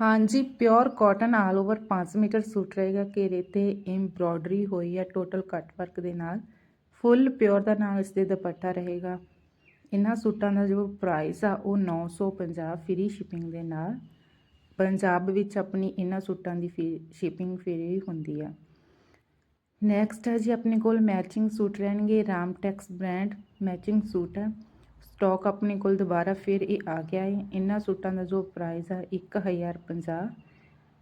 ਹਾਂਜੀ, pure cotton all over 5 metre suit ਰਹੇਗਾ ਘੇਰੇ ਤੇ ਐਮਬ੍ਰੋਇਡਰੀ ਹੋਈ ਹੈ ਟੋਟਲ ਕੱਟ ਵਰਕ ਦੇ ਨਾਲ। ਫੁੱਲ ਪਿਓਰ ਦਾ ਨਾਲ ਇਸ ਦੇ ਦੁਪੱਟਾ ਰਹੇਗਾ। ਇਹਨਾਂ ਸੂਟਾਂ ਦਾ ਜੋ ਪ੍ਰਾਈਸ ਆ ਉਹ 950 ਫ੍ਰੀ ਸ਼ਿਪਿੰਗ ਦੇ ਨਾਲ। ਪੰਜਾਬ ਵਿੱਚ ਆਪਣੀ ਇਹਨਾਂ ਸੂਟਾਂ ਦੀ ਸ਼ਿਪਿੰਗ ਫ੍ਰੀ ਹੁੰਦੀ ਆ। ਨੈਕਸਟ ਹੈ ਜੀ, ਆਪਣੇ ਕੋਲ ਮੈਚਿੰਗ ਸੂਟ ਰਹਿਣਗੇ। Ram tex brand matching suit ਹੈ ਸਟਾਕ ਆਪਣੇ ਕੋਲ ਦੁਬਾਰਾ ਫਿਰ ਇਹ ਆ ਗਿਆ ਹੈ। ਇਹਨਾਂ ਸੂਟਾਂ ਦਾ ਜੋ ਪ੍ਰਾਈਸ ਆ 1050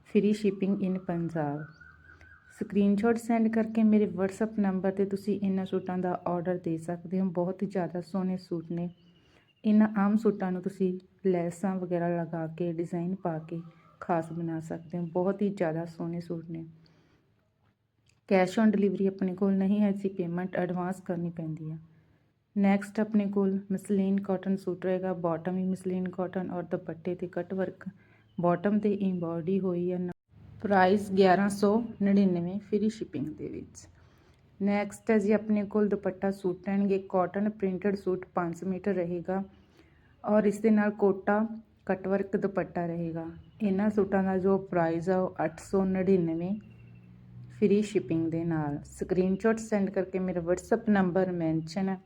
free shipping in Punjab. Screenshot send ਕਰਕੇ ਮੇਰੇ WhatsApp ਨੰਬਰ ਤੇ ਤੁਸੀਂ ਇਹਨਾਂ ਸੂਟਾਂ ਦਾ ਆਰਡਰ ਦੇ ਸਕਦੇ ਹੋ। ਬਹੁਤ ਹੀ ਜ਼ਿਆਦਾ ਸੋਹਣੇ ਸੂਟ ਨੇ। ਇਹਨਾਂ ਆਮ ਸੂਟਾਂ ਨੂੰ ਤੁਸੀਂ ਲੈਸਾਂ ਵਗੈਰਾ ਲਗਾ ਕੇ ਡਿਜ਼ਾਈਨ ਪਾ ਕੇ ਖਾਸ ਬਣਾ ਸਕਦੇ ਹੋ। ਬਹੁਤ ਹੀ ਜ਼ਿਆਦਾ ਸੋਹਣੇ ਸੂਟ ਨੇ। ਕੈਸ਼ ਔਨ ਡਿਲੀਵਰੀ ਆਪਣੇ ਕੋਲ ਨਹੀਂ ਹੈ। ਜੀ ਪੇਮੈਂਟ ਐਡਵਾਂਸ ਕਰਨੀ ਪੈਂਦੀ ਹੈ ਨੈਕਸਟ ਆਪਣੇ ਕੋਲ ਮਸਲੀਨ ਕਾਟਨ ਸੂਟ ਰਹੇਗਾ ਬਾਟਮ ਵੀ ਮਸਲੀਨ ਕਾਟਨ ਔਰ ਦੁਪੱਟੇ ਤੇ ਕਟ ਵਰਕ ਬਾਟਮ ਤੇ ਇੰਬੋਡੀ ਹੋਈ ਹੈ ਪ੍ਰਾਈਸ 1199 ਫ੍ਰੀ ਸ਼ਿਪਿੰਗ ਦੇ ਵਿੱਚ। ਨੈਕਸਟ ਹੈ ਜੀ, ਆਪਣੇ ਕੋਲ ਦੁਪੱਟਾ ਸੂਟ ਰਹਿਣਗੇ। ਕਾਟਨ ਪ੍ਰਿੰਟਡ ਸੂਟ 5 ਮੀਟਰ ਰਹੇਗਾ। ਔਰ ਇਸ ਦੇ ਨਾਲ ਕੋਟਾ ਕਟ ਵਰਕ ਦੁਪੱਟਾ ਰਹੇਗਾ। ਇਹਨਾਂ ਸੂਟਾਂ ਦਾ ਜੋ ਪ੍ਰਾਈਸ ਆ ਉਹ 899 ਫ੍ਰੀ ਸ਼ਿਪਿੰਗ ਦੇ ਨਾਲ। ਸਕਰੀਨਸ਼ਾਟ ਸੈਂਡ ਕਰਕੇ ਮੇਰਾ WhatsApp ਨੰਬਰ ਮੈਂਸ਼ਨ ਹੈ।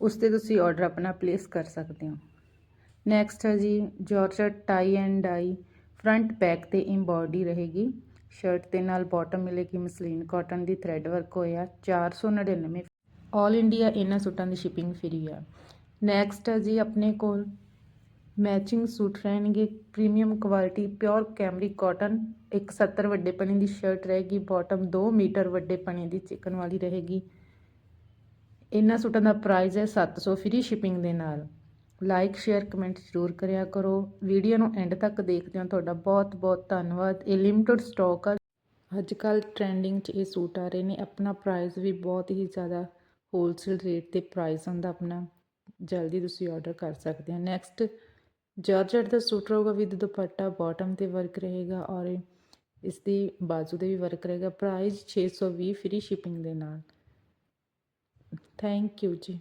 ਉਸ ਤੇ ਤੁਸੀਂ ਆਰਡਰ ਆਪਣਾ ਪਲੇਸ ਕਰ ਸਕਦੇ ਹੋ। ਨੈਕਸਟ ਹੈ ਜੀ georgette tie and dye front back ਤੇ ਇੰਬੋਡੀ ਰਹੇਗੀ। ਸ਼ਰਟ ਦੇ ਨਾਲ ਬਾਟਮ ਮਿਲੇਗੀ। ਮਸਲੀਨ ਕਾਟਨ ਦੀ ਥ੍ਰੈਡ ਵਰਕ ਹੋਇਆ 499올 ਇੰਡੀਆ ਇਹਨਾਂ ਸੂਟਾਂ ਦੀ ਸ਼ਿਪਿੰਗ ਫ੍ਰੀ ਆ। ਨੈਕਸਟ ਹੈ ਜੀ ਆਪਣੇ ਕੋਲ ਮੈਚਿੰਗ ਸੂਟ ਰਹਿਣਗੇ। Premium quality pure cambric cotton 170 ਵੱਡੇ ਪਣੇ ਦੀ ਸ਼ਰਟ ਰਹੇਗੀ। ਬਾਟਮ 2 ਮੀਟਰ ਵੱਡੇ ਪਣੇ ਦੀ ਚਿਕਨ ਵਾਲੀ ਰਹੇਗੀ। ਇਹਨਾਂ ਸੂਟਾਂ ਦਾ ਪ੍ਰਾਈਸ ਹੈ 700 ਫ੍ਰੀ ਸ਼ਿਪਿੰਗ ਦੇ ਨਾਲ। ਲਾਈਕ ਸ਼ੇਅਰ ਕਮੈਂਟ ਜ਼ਰੂਰ ਕਰਿਆ ਕਰੋ। ਵੀਡੀਓ ਨੂੰ ਐਂਡ ਤੱਕ ਦੇਖਦੇ ਹੋ ਤੁਹਾਡਾ ਬਹੁਤ ਬਹੁਤ ਧੰਨਵਾਦ। ਇਹ ਲਿਮਟਿਡ ਸਟਾਕ ਆ। ਅੱਜ ਕੱਲ ਟ੍ਰੈਂਡਿੰਗ 'ਚ ਇਹ ਸੂਟ ਆ ਰਹੇ ਨੇ। ਆਪਣਾ ਪ੍ਰਾਈਸ ਵੀ ਬਹੁਤ ਹੀ ਜ਼ਿਆਦਾ ਹੋਲਸੇਲ ਰੇਟ ਤੇ ਪ੍ਰਾਈਸ ਹੁੰਦਾ ਆਪਣਾ। ਜਲਦੀ ਤੁਸੀਂ ਆਰਡਰ ਕਰ ਸਕਦੇ ਹੋ। ਨੈਕਸਟ ਜਾਰਜਟ ਦਾ ਸੂਟ ਰਹੂਗਾ ਵਿਦ ਦੁਪੱਟਾ ਬਾਟਮ ਤੇ ਵਰਕ ਰਹੇਗਾ ਔਰ ਇਸ ਦੀ ਬਾਜ਼ੂ ਤੇ ਵੀ ਵਰਕ ਰਹੇਗਾ। ਪ੍ਰਾਈਸ 620 ਫ੍ਰੀ ਸ਼ਿਪਿੰਗ ਦੇ ਨਾਲ। ਥੈਂਕ ਯੂ ਜੀ